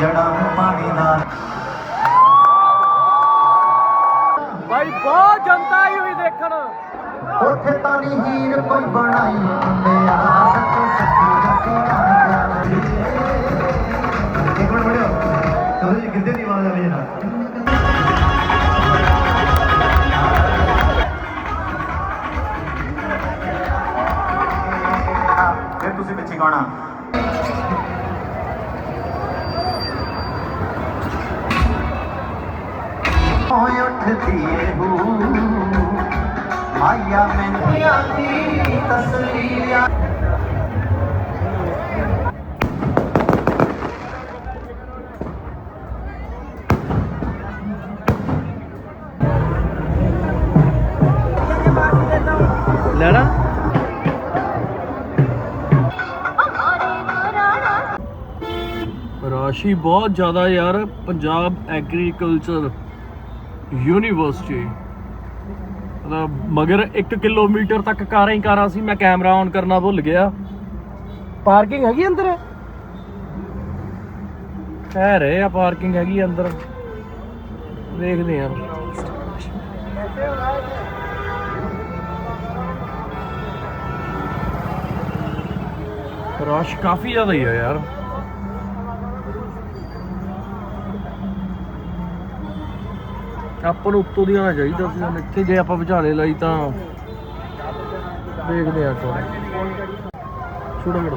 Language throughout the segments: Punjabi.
ਜੜਾਂ ਨੂੰ ਪਾਣੀ ਨਾਲ ਭਾਈ ਬਹੁਤ ਜਨਤਾ ਆਈ ਹੋਈ ਦੇਖਣ। ਉੱਥੇ ਤਾਂ ਨੀ ਹੀਰ ਕੋਈ ਬਣਾਈ ਮੁੰਡਿਆ ਸੱਚੇ ਸੱਚੀ ਜੱਸੀ ਜਾਣੀ ਇੱਕ ਮਿੰਟ ਬੜਿਓ ਥੋੜੀ ਜਿਹੀ ਗਿੱਧੇ ਦੀ ਆਵਾਜ਼ ਆ ਰਹੀ ਹੈ ਨਾ ਤੁਸੀਂ ਪਿੱਛੇ ਗਾਣਾ ਹੋਏ ਉੱਠਦੀ ਏ ਹੂ ਆਇਆ ਮੈਨੂੰ ਆਂਦੀ ਤਸਲੀਆ ਲੈਣਾ ਰਾਸ਼ੀ ਬਹੁਤ ਜ਼ਿਆਦਾ ਯਾਰ ਪੰਜਾਬ ਐਗਰੀਕਲਚਰ ਯੂਨੀਵਰਸਿਟੀ ਮਤਲਬ ਮਗਰ 1 ਕਿਲੋਮੀਟਰ ਤੱਕ ਕਾਰਾਂ ਹੀ ਕਾਰਾਂ ਸੀ, ਮੈਂ ਕੈਮਰਾ ਔਨ ਕਰਨਾ ਭੁੱਲ ਗਿਆ। ਪਾਰਕਿੰਗ ਹੈਗੀ ਅੰਦਰ? ਹੈ ਰਹੇ ਆ ਪਾਰਕਿੰਗ ਹੈਗੀ ਅੰਦਰ। ਦੇਖਦੇ ਆ ਰਸ਼ ਕਾਫੀ ਜ਼ਿਆਦਾ ਹੀ ਆ ਯਾਰ। ਆਪਾਂ ਨੂੰ ਉੱਤੋਂ ਦੀ ਆਉਣਾ ਚਾਹੀਦਾ ਸੀ, ਹੁਣ ਇੱਥੇ ਜੇ ਆਪਾਂ ਵਿਚਾਲੇ ਲਈ ਤਾਂ ਦੇਖਦੇ ਆ ਥੋੜਾ ਛੋਟਾ ਛੋਟਾ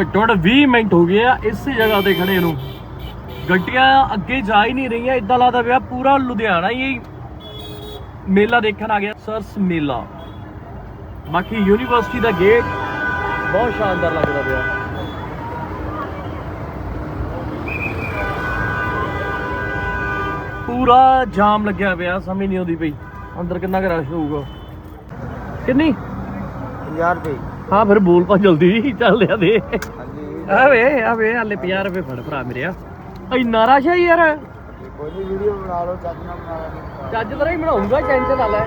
ਘੱਟੋ 20 ਮਿੰਟ ਹੋ ਗਏ ਆ, ਇਸੇ ਜਗ੍ਹਾ ਤੇ ਖੜੇ ਨੂੰ। ਗੱਡੀਆਂ ਅੱਗੇ ਜਾ ਹੀ ਨਹੀਂ ਰਹੀਆਂ ਇਦਾਂ ਲੱਗਦਾ ਪਿਆ ਪੂਰਾ ਲੁਧਿਆਣਾ ਹੀ ਮੇਲਾ ਦੇਖਣ ਆ ਗਿਆ, ਸਰਸ ਮੇਲਾ। ਬਾਕੀ ਯੂਨੀਵਰਸਿਟੀ ਦਾ ਗੇਟ ਬਹੁਤ ਸ਼ਾਨਦਾਰ ਲੱਗਦਾ ਪਿਆ। ਪੂਰਾ ਜਾਮ ਲੱਗਿਆ ਪਿਆ ਸਮਝ ਨਹੀਂ ਆਉਂਦੀ ਪਈ। ਅੰਦਰ ਕਿੰਨਾ ਕੁ ਰਸ਼ ਹੋਊਗਾ। ਕਿੰਨੀ? 50 ਰੁਪਏ। ਹਾਂ ਫਿਰ ਬੋਲ ਪਾ ਜਲਦੀ ਚੱਲ ਲਿਆ ਦੇ। ਹਾਂਜੀ। ਆਵੇ ਆਵੇ ਹਲੇ 50 ਰੁਪਏ ਫੜ ਭਰਾ ਮੇਰਿਆ ਇੰਨਾ ਰਸ਼ ਹੈ ਯਾਰ। ਕੋਈ ਨਹੀਂ ਵੀਡੀਓ ਬਣਾ ਲਓ ਚੱਜ ਨਾਲ ਬਣਾ ਲੈਣੀ ਚੱਜ ਤਰ੍ਹਾਂ ਹੀ ਬਣਾਉਂਗਾ ਟੈਨਸ਼ਨ ਨਾ ਲੈ।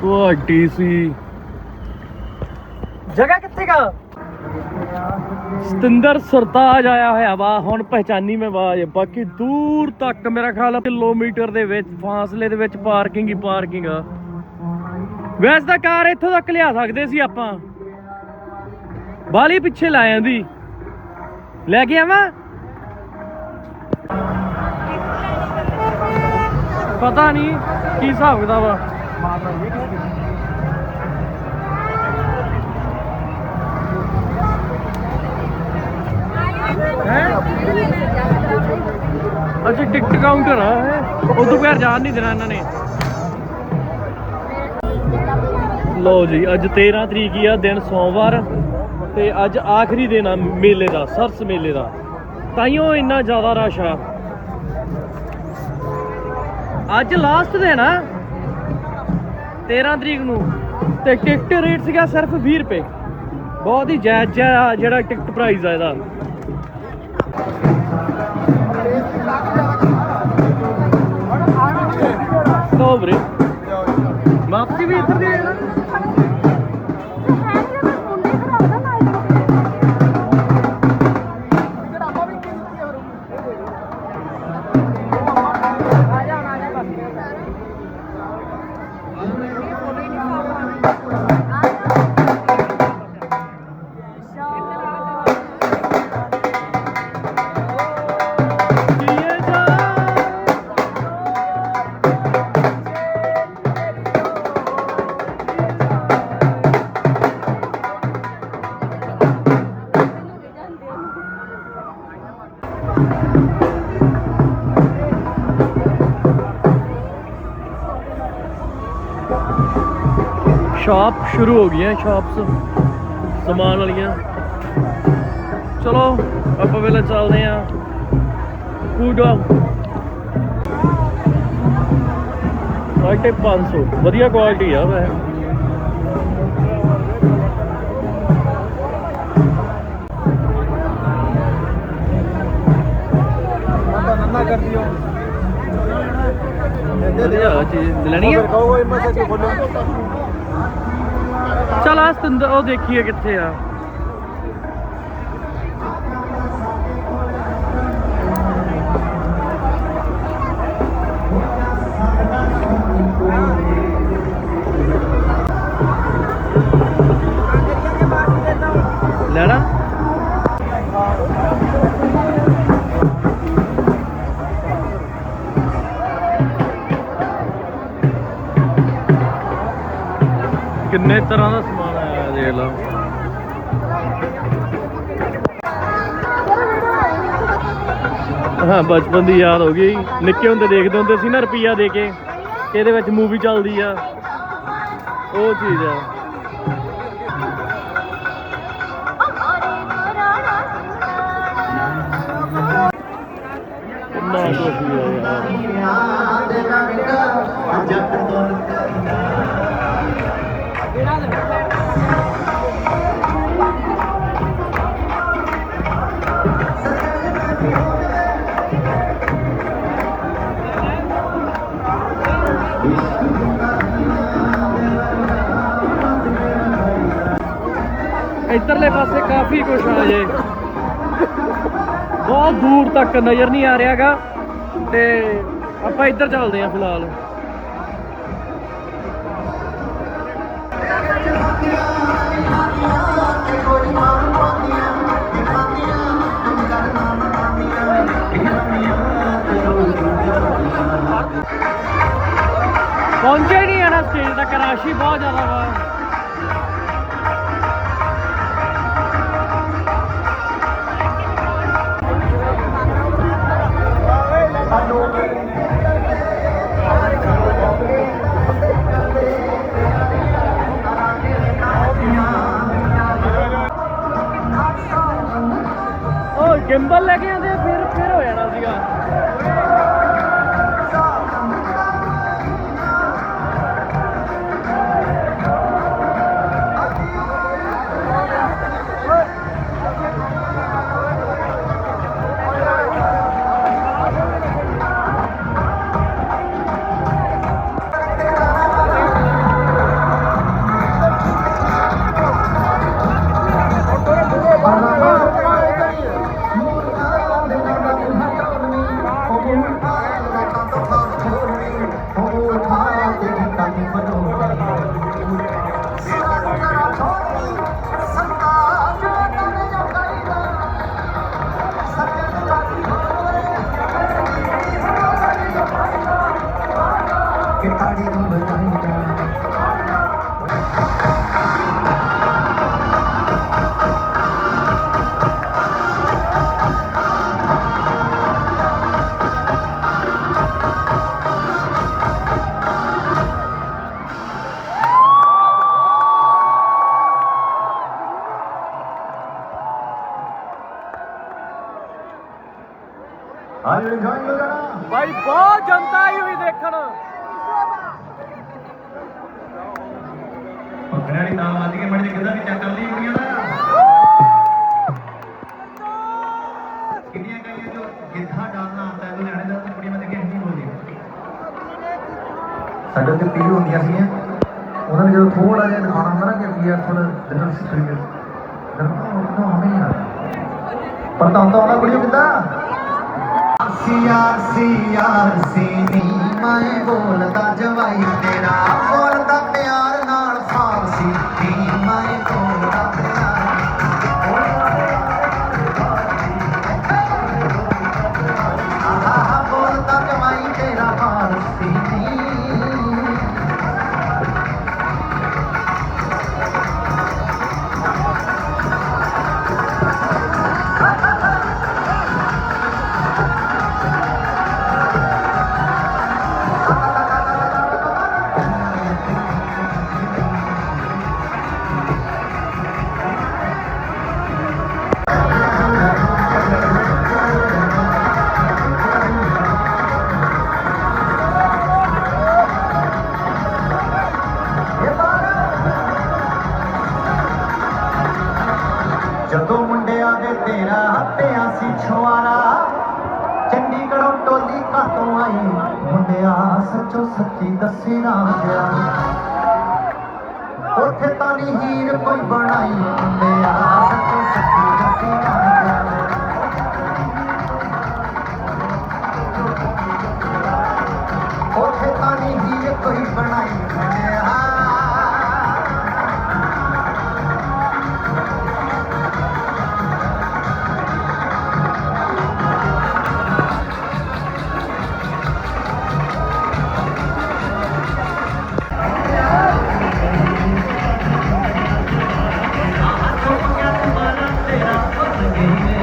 ਤੁਹਾਡੀ ਸੀ। ਜਗ੍ਹਾ ਕਿੱਥੇ ਗਾ? ਸਤਿੰਦਰ ਸਰਤਾਜ ਆਇਆ ਹੋਇਆ ਵਾ, ਹੁਣ ਪਹਿਚਾਨੀ ਮੈਂ ਆਵਾਜ਼, ਬਾਕੀ ਦੂਰ ਤੱਕ ਮੇਰਾ ਖਿਆਲ ਕਿਲੋਮੀਟਰ ਦੇ ਵਿੱਚ, ਫਾਸਲੇ ਦੇ ਵਿੱਚ ਪਾਰਕਿੰਗ ਹੀ ਪਾਰਕਿੰਗ ਆ। ਵੈਸੇ ਤਾਂ ਕਾਰ ਇੱਥੋਂ ਤੱਕ ਲਿਆ ਸਕਦੇ ਸੀ ਆਪਾਂ। ਬਾਲੀ ਪਿੱਛੇ ਲਾ ਜਾਂਦੀ ਲੈ ਕੇ ਆਵਾਂ? ਪਤਾ ਨਹੀਂ ਕੀ ਹਿਸਾਬ ਕਿਤਾਬ ਵਾ ਅੱਛਾ ਟਿਕਟ ਕਾਊਂਟਰ ਆ। ਇਹ ਉਦੋਂ ਬਗੈਰ ਜਾਣ ਨਹੀਂ ਦੇਣਾ ਇਹਨਾਂ ਨੇ। ਲੋ ਜੀ, ਅੱਜ 13 ਤਰੀਕ ਹੀ ਆ, ਦਿਨ ਸੋਮਵਾਰ, ਤੇ ਅੱਜ ਆਖਰੀ ਦਿਨ ਆ ਮੇਲੇ ਦਾ, ਸਰਸ ਮੇਲੇ ਦਾ। ਤਾਈਓ ਇੰਨਾ ਜ਼ਿਆਦਾ ਰਸ਼ ਆ। ਅੱਜ ਲਾਸਟ ਦਿਨ ਆ 13 ਤਰੀਕ ਨੂੰ। ਤੇ ਟਿਕਟ ਰੇਟ ਸੀਗਾ ਸਿਰਫ 20 ਰੁਪਏ। ਬਹੁਤ ਹੀ ਜਾਇਜ਼ ਜਿਹੜਾ ਟਿਕਟ ਪ੍ਰਾਈਸ ਆ ਇਹਦਾ। ਲੋ ਵੀਰੇ ਵਾਪਸੀ ਵੀ ਇੱਧਰ ਦੀ ਹੈ ਨਾ ਸ਼ਾਪ ਸ਼ੁਰੂ ਹੋ ਗਈਆਂ ਸ਼ਾਪਸ ਸਮਾਨ ਵਾਲੀਆਂ ਚਲੋ ਆਪਾਂ ਵੇਲੇ ਚੱਲਦੇ ਆਂ ਕੂਡਾ ਸਾਢੇ 500 ਵਧੀਆ ਕੁਆਲਿਟੀ ਆ ਵੈ ਨੰਨਾ ਕਰ ਦਿਓ ਵਧੀਆ ਚੀਜ਼ ਲੈਣੀ ਆ ਕਹੋ ਇਹ ਮਸੇ ਕਿ ਖੋਲੋ ਚਲ ਆ ਸਤਿੰਦਰ ਉਹ ਦੇਖੀਏ ਕਿੱਥੇ ਆ। ਕਿੰਨੇ ਤਰ੍ਹਾਂ ਦਾ ਸਮਾਨ ਆਇਆ ਦੇਖ ਲਓ। ਹਾਂ, ਬਚਪਨ ਦੀ ਯਾਦ ਹੋ ਗਈ। ਨਿੱਕੇ ਹੁੰਦੇ ਦੇਖਦੇ ਹੁੰਦੇ ਸੀ ਨਾ ਰੁਪਈਆ ਦੇ ਕੇ ਇਹਦੇ ਵਿੱਚ ਮੂਵੀ ਚੱਲਦੀ ਆ। ਉਹ ਚੀਜ਼ ਆ। ਕਿੰਨਾ ਕੁਛ ਯਾਰ ਜੱਟ ਤੋਂ ਕਰੀਦਾ ਇੱਧਰਲੇ ਪਾਸੇ ਕਾਫੀ ਕੁਛ ਆ ਜੇ। ਬਹੁਤ ਦੂਰ ਤੱਕ ਨਜ਼ਰ ਨਹੀਂ ਆ ਰਿਹਾਗਾ। ਤੇ ਆਪਾਂ ਇੱਧਰ ਚੱਲਦੇ ਆਂ ਫਿਲਹਾਲ। ਕੋਈ ਮਾਂ ਪਾਉਂਦੀਆਂ ਨਾ ਪਾਉਂਦੀਆਂ ਦਿਖਾਉਂਦੀਆਂ ਤੇ ਪਹੁੰਚੇ ਹੀ ਨਹੀਂ ਆਣਾ ਸਟੇਜ ਤੱਕ ਰਾਸ਼ੀ ਬਹੁਤ ਜ਼ਿਆਦਾ ਵਾ। ਗਿੰਬਲ ਲੈ ਕੇ ਆਂਦੇ ਬਹੁਤ ਜਨਤਾ ਆਈ ਹੋਈ ਦੇਖਣ। ਭੰਗੜੇ ਵਾਲੀ ਤਾਲ ਵੱਜ ਕੇ ਮੜੀ ਕਿਦਾਂ ਵੀ ਚੈੱਕ ਕਰ ਲਈ ਕੁੜੀਆਂ ਦਾ। ਕਿੰਨੀਆਂ ਕਹੀਆਂ ਜੋ ਗਿੱਧਾ ਡਾਲਣਾ ਆਉਂਦਾ ਹੈ ਲੁਧਿਆਣੇ ਦਾ ਕੁੜੀਆਂ ਮੈਂ ਦੇਖਿਆ ਹਿੰਦੀ ਬੋਲਦੀ ਸਾਡੇ ਉੱਤੇ ਪੀਰ ਹੁੰਦੀਆਂ ਸੀ ਉਹਨਾਂ ਨੇ ਜਦੋਂ ਥੋੜਾ ਜਿਹਾ ਦਿਖਾਉਣਾ ਹੁੰਦਾ ਨਾ ਕਿ ਵੀ ਆ ਥੋੜਾ ਦਿਲ ਸਿੱਖਣਗੇ ਦਿਲ ਪਰ ਤਾਂ ਹੁੰਦਾ ਉਹਨਾਂ ਕੁੜੀਆਂ ਕਿੱਦਾਂ ਸੀਆਰ ਸੀਆਰ ਸੀ ਨੀ ਮੈਂ ਬੋਲਦਾ ਜਵਾਈ ਤੇਰਾ ਬੋਲਦਾ ਪਿਆਰ। ਟੋਲੀ ਆਈ ਮੁੰਡਿਆ, ਸੱਚੋ ਸੱਚੀ ਦੱਸੇ ਨਾ ਗਿਆ ਉੱਥੇ ਤਾਂ ਨੀ ਹੀਰ ਕੋਈ ਬਣਾਈ। ਮੁੰਡਿਆ, ਸੱਚੋ ਸੱਚੀ ਦੱਸੇ ਨਾ ਗਿਆ ਉੱਥੇ ਤਾਂ ਨੀ ਹੀਰ ਕੋਈ ਬਣਾਈ। ਮੁੰਡਿਆ Gracias.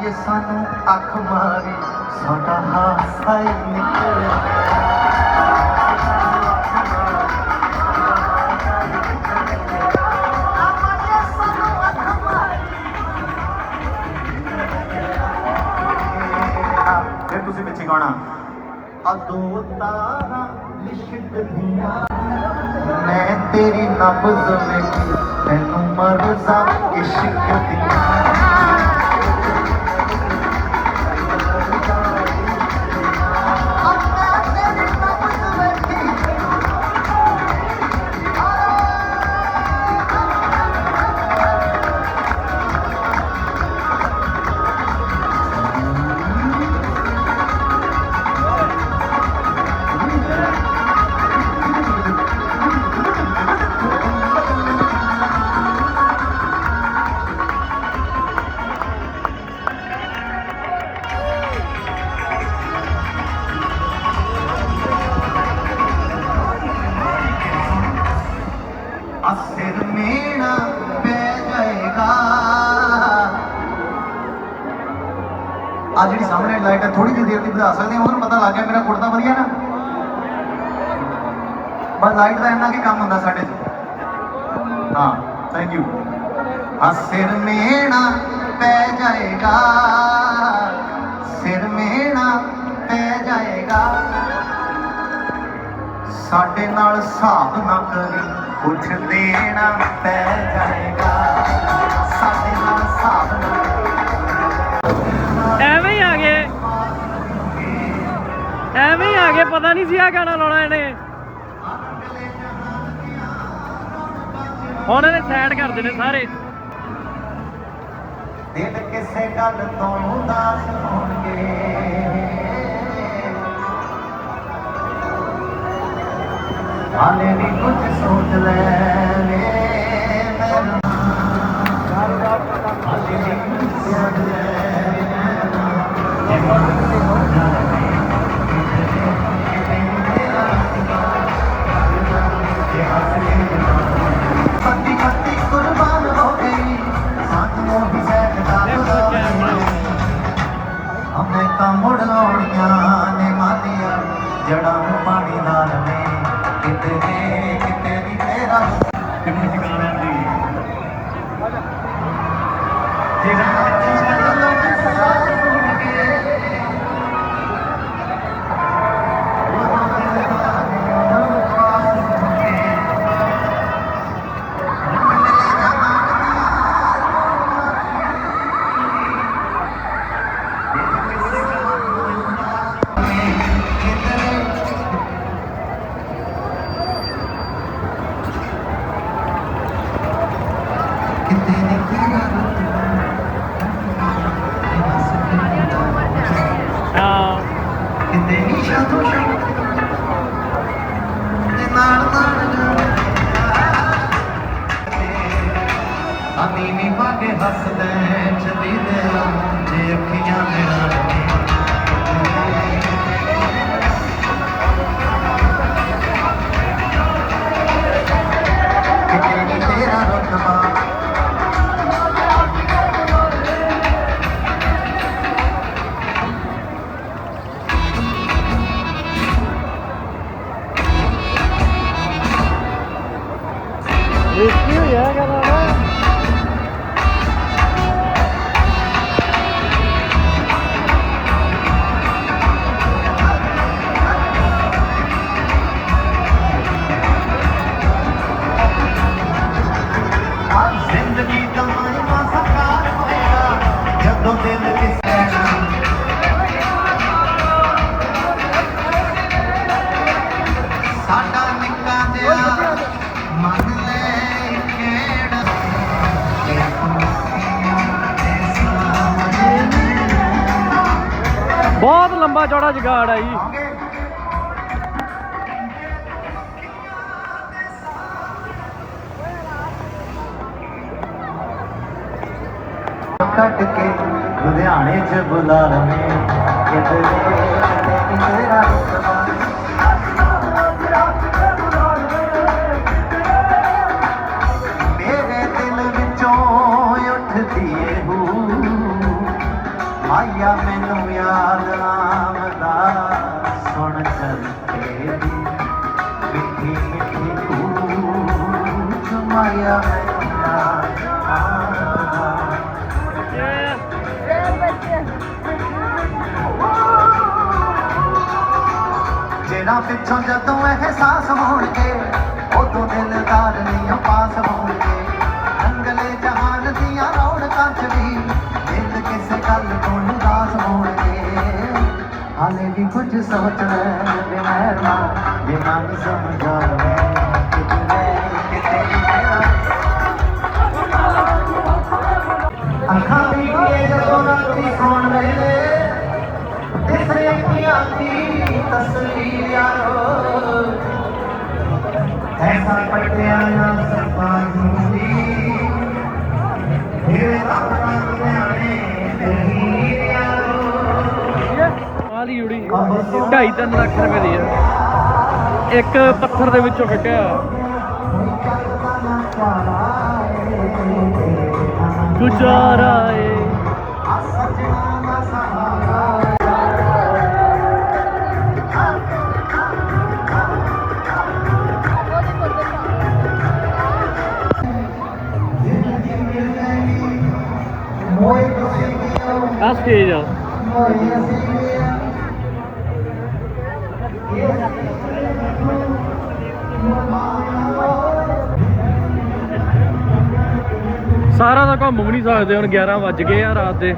ਇਹ ਸਾਨੂੰ ਅੱਖ ਮਾਰੀ ਸਾਡਾ ਹਾਸਾ ਹੀ ਨਿਕਲ ਫਿਰ ਤੁਸੀਂ ਪਿੱਛੇ ਗਾਣਾ ਅਦੋ ਤਾਰਾ ਲਿਸ਼ਕਦੀਆਂ ਮੈਂ ਤੇਰੀ ਨਬਜ਼ ਵੇਖੀ ਤੈਨੂੰ ਮਰਜ਼ਾ ਇਸ਼ਕ ਦੀਆਂ। ਸਾਹਮਣੇ ਥੋੜੀ ਜਿਹੀ ਦੇਰ ਦੀ ਵਧਾ ਸਕਦੇ ਹਾਂ ਉਹਨੂੰ ਪਤਾ ਲੱਗ ਗਿਆ ਮੇਰਾ ਕੁੜਤਾ ਵਧੀਆ ਨਾ। ਬਸ ਲਾਈਟ ਦਾ ਇੰਨਾ ਕੀ ਕੰਮ ਹੁੰਦਾ ਸਾਡੇ 'ਚ। ਹਾਂ ਥੈਂਕ ਯੂ ਆ ਸਿਰ ਮੇਣਾ ਪੈ ਜਾਏਗਾ। ਸਿਰ ਮੇਣਾ ਪੈ ਜਾਏਗਾ। ਸਾਡੇ ਨਾਲ ਹਿਸਾਬ ਨਾ ਕਰੀ, ਕੁਛ ਦੇਣਾ ਪੈ ਜਾਏਗਾ। ਸਾਡੇ ਨਾਲ ਪਤਾ ਨਹੀਂ ਸੀ ਆ ਗਾਣਾ ਲਾਉਣਾ ਇਹਨੇ। ਹੁਣ ਇਹਨੇ ਸਾਈਡ ਕਰ ਦੇਣੇ ਸਾਰੇ। ਦਿਲ ਕਿਸੇ ਗੱਲ ਤੋਂ ਉਦਾਸ ਹੋਣਗੇ। ਹਾਲੇ ਵੀ ਕੁਝ ਸੋਚ ਲੈ ਹਾਲੇ ਵੀ ਕੁਝ ਸੋਚ ਲੈ ਹੱਸਦੇ ਚਲੀ ਦੇ ਜੇ ਅੱਖੀਆਂ ਮਿਲਣ ਕਿਤੇ ਬਹੁਤ ਲੰਬਾ ਚੌੜਾ ਜਗਾੜ ਆ ਜੀ ਕੱਟ ਕੇ ਲੁਧਿਆਣੇ ਚ ਬੁਲਾ ਲਵੇਂ ਕਿਧਰੇ ਤੇ ਤੇਰਾ ਰੁਤਬਾ ਜਿਹੜਾ ਪਿੱਛੋਂ ਜਦੋਂ ਅਹਿਸਾਸ ਹੋਣਗੇ, ਉਦੋਂ ਦਿਲਦਾਰ ਨਹੀਂ ਪਾਸ ਹੋਣਗੇ। ਅੰਗਲੇ ਜਹਾਨ ਦੀਆਂ ਰੌਣਕਾਂ ਚ ਵੀ ਦਿਲ ਕਿਸੇ ਗੱਲ ਤੋਂ ਉਦਾਸ ਹੋਣਗੇ। ਹਾਲੇ ਵੀ ਕੁਝ ਸੋਚਣਾ ਬਿਨਾ ਜੇ ਮਨ ਸਮਝਾਵੇ ਅੱਖਾਂ ਵੀ ਜਦੋਂ ਰਾਤੀ ਸੌਣ ਵੇਲੇ ਦਿਸਰੇ ਅੱਖੀਆਂ ਦੀ ਤਸਵੀਰ ਯਾਰੋ। ਐਸਾ ਪਟਿਆ ਨਾ ਸਪਾ ਹੁੰਦੀ ਇਹ ਆਪਣਾ ਨਿਆਣੇ ਯਾਰੋ। ਆਲੀ ਜੁੜੀ। 2.5 ਲੱਖ ਰੁਪਏ ਦੀ ਆ। ਇੱਕ ਪੱਥਰ ਦੇ ਵਿੱਚੋਂ ਕੱਢਿਆ। ਗੁਜ਼ਾਰਾ ਏ। ਸਟੇਜ ਆ। ਸਾਰਾ ਤਾਂ ਘੁੰਮ ਵੀ ਨਹੀਂ ਸਕਦੇ, ਹੁਣ 11 ਵੱਜ ਗਏ ਆ ਰਾਤ ਦੇ।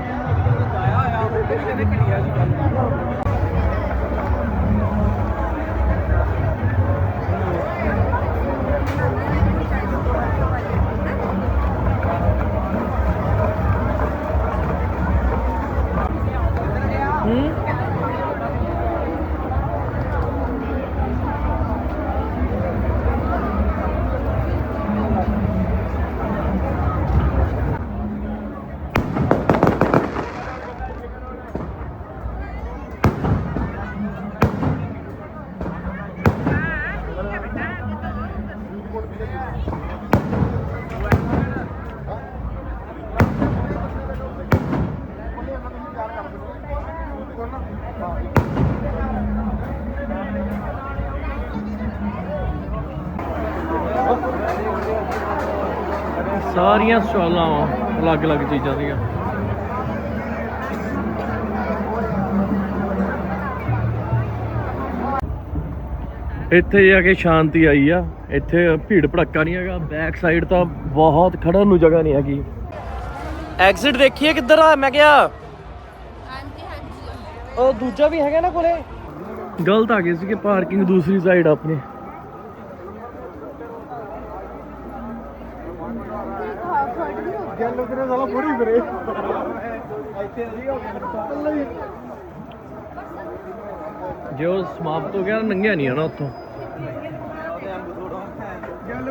ਸਾਰੀਆਂ ਸਟਾਲਾਂ ਅਲੱਗ-ਅਲੱਗ ਚੀਜ਼ਾਂ ਦੀਆਂ। ਇੱਥੇ ਜਾ ਕੇ ਸ਼ਾਂਤੀ ਆਈ ਆ। ਇੱਥੇ ਭੀੜ ਭੜੱਕਾ ਨਹੀਂ ਹੈਗਾ। ਬੈਕ ਸਾਈਡ ਤਾਂ ਬਹੁਤ ਖੜਨ ਨੂੰ ਜਗ੍ਹਾ ਨਹੀਂ ਹੈਗੀ। ਐਗਜ਼ਿਟ ਦੇਖੀਏ ਕਿੱਧਰ ਆ ਮੈਂ ਕਿਹਾ। ਹਾਂਜੀ ਹਾਂਜੀ। ਉਹ ਦੂਜਾ ਵੀ ਹੈਗਾ ਨਾ ਕੋਲੇ? ਗਲਤ ਆ ਗਏ ਸੀ ਕਿ ਪਾਰਕਿੰਗ ਦੂਸਰੀ ਸਾਈਡ ਆਪਣੀ। ਗੱਲ ਤੇਰੇ ਸਾਲਾ ਪੂਰੀ ਵੀਰੇ ਜੇ ਸਮਾਪਤ ਹੋ ਗਿਆ ਨੰਗਿਆ ਨਹੀਂ ਆਣਾ ਉੱਥੋਂ। ਗੱਲ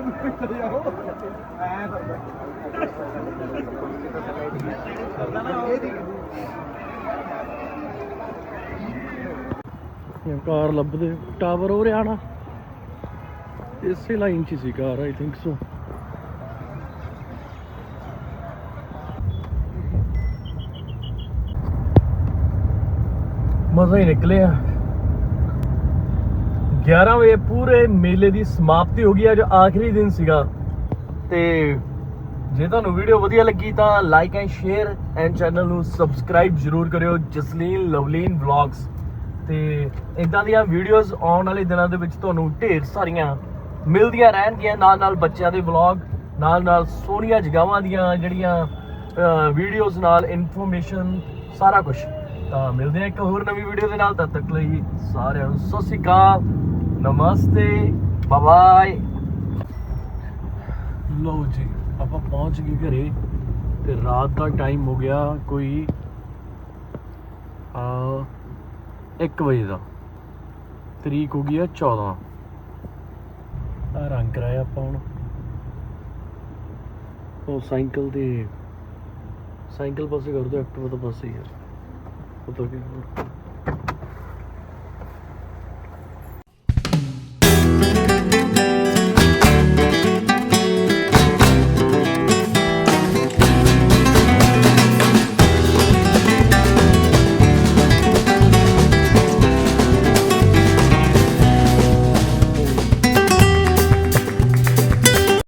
ਇਹ ਕਾਰ ਲੱਭਦੇ ਟਾਵਰ ਹੋ ਰਿਹਾ ਨਾ। ਇਸੇ ਲਾਈਨ 'ਚ ਸੀ ਕਾਰ ਆਈ ਥਿੰਕ ਸੋ ਮਜ਼ਾ ਹੀ ਨਿਕਲਿਆ 11 ਵਜੇ ਪੂਰੇ ਮੇਲੇ ਦੀ ਸਮਾਪਤੀ ਹੋ ਗਈ, ਅੱਜ ਆਖਰੀ ਦਿਨ ਸੀਗਾ। ਤੇ ਜੇ ਤੁਹਾਨੂੰ ਵੀਡੀਓ ਵਧੀਆ ਲੱਗੀ ਤਾਂ like and share and channel ਨੂੰ ਸਬਸਕ੍ਰਾਈਬ ਜਰੂਰ ਕਰਿਓ, ਜਸਲੀਨ ਲਵਲੀਨ ਵਲੌਗਸ ਤੇ ਇਦਾਂ ਦੀਆਂ ਵੀਡੀਓਜ਼ ਆਉਣ ਵਾਲੇ ਦਿਨਾਂ ਦੇ ਵਿੱਚ ਤੁਹਾਨੂੰ ਢੇਰ ਸਾਰੀਆਂ ਮਿਲਦੀਆਂ ਰਹਿਣਗੀਆਂ। ਨਾਲ ਨਾਲ ਬੱਚਿਆਂ ਦੇ ਵਲੌਗ ਨਾਲ ਨਾਲ ਸੋਹਣੀਆਂ ਜਗ੍ਹਾਵਾਂ ਦੀਆਂ ਜਿਹੜੀਆਂ ਵੀਡੀਓਜ਼ ਨਾਲ ਇਨਫੋਰਮੇਸ਼ਨ ਸਾਰਾ ਕੁਝ ਤਾਂ ਮਿਲਦੇ ਆ ਇੱਕ ਹੋਰ ਨਵੀਂ ਵੀਡੀਓ ਦੇ ਨਾਲ, ਤਦ ਤੱਕ ਲਈ ਸਾਰਿਆਂ ਨੂੰ ਸਤਿ ਸ਼੍ਰੀ ਅਕਾਲ, ਨਮਸਤੇ ਬਾਏ ਲਓ ਜੀ, ਆਪਾਂ ਪਹੁੰਚ ਗਏ ਘਰੇ ਤੇ ਰਾਤ ਦਾ ਟਾਈਮ ਹੋ ਗਿਆ ਕੋਈ ਆ 1 ਵਜੇ ਦਾ। ਤਰੀਕ ਹੋ ਗਈ ਆ 14 ਆ ਰੰਗ ਕਰਾਇਆ ਆਪਾਂ ਹੁਣ। ਉਹ ਸਾਈਕਲ ਦੇ, ਸਾਈਕਲ ਪਾਸੇ ਕਰ ਦੋ ਐਕਟਿਵਾ ਤੋਂ ਪਾਸੇ ਹੀ ਆ ਉਹ ਤਾਂ ਕੀ ਹੋਰ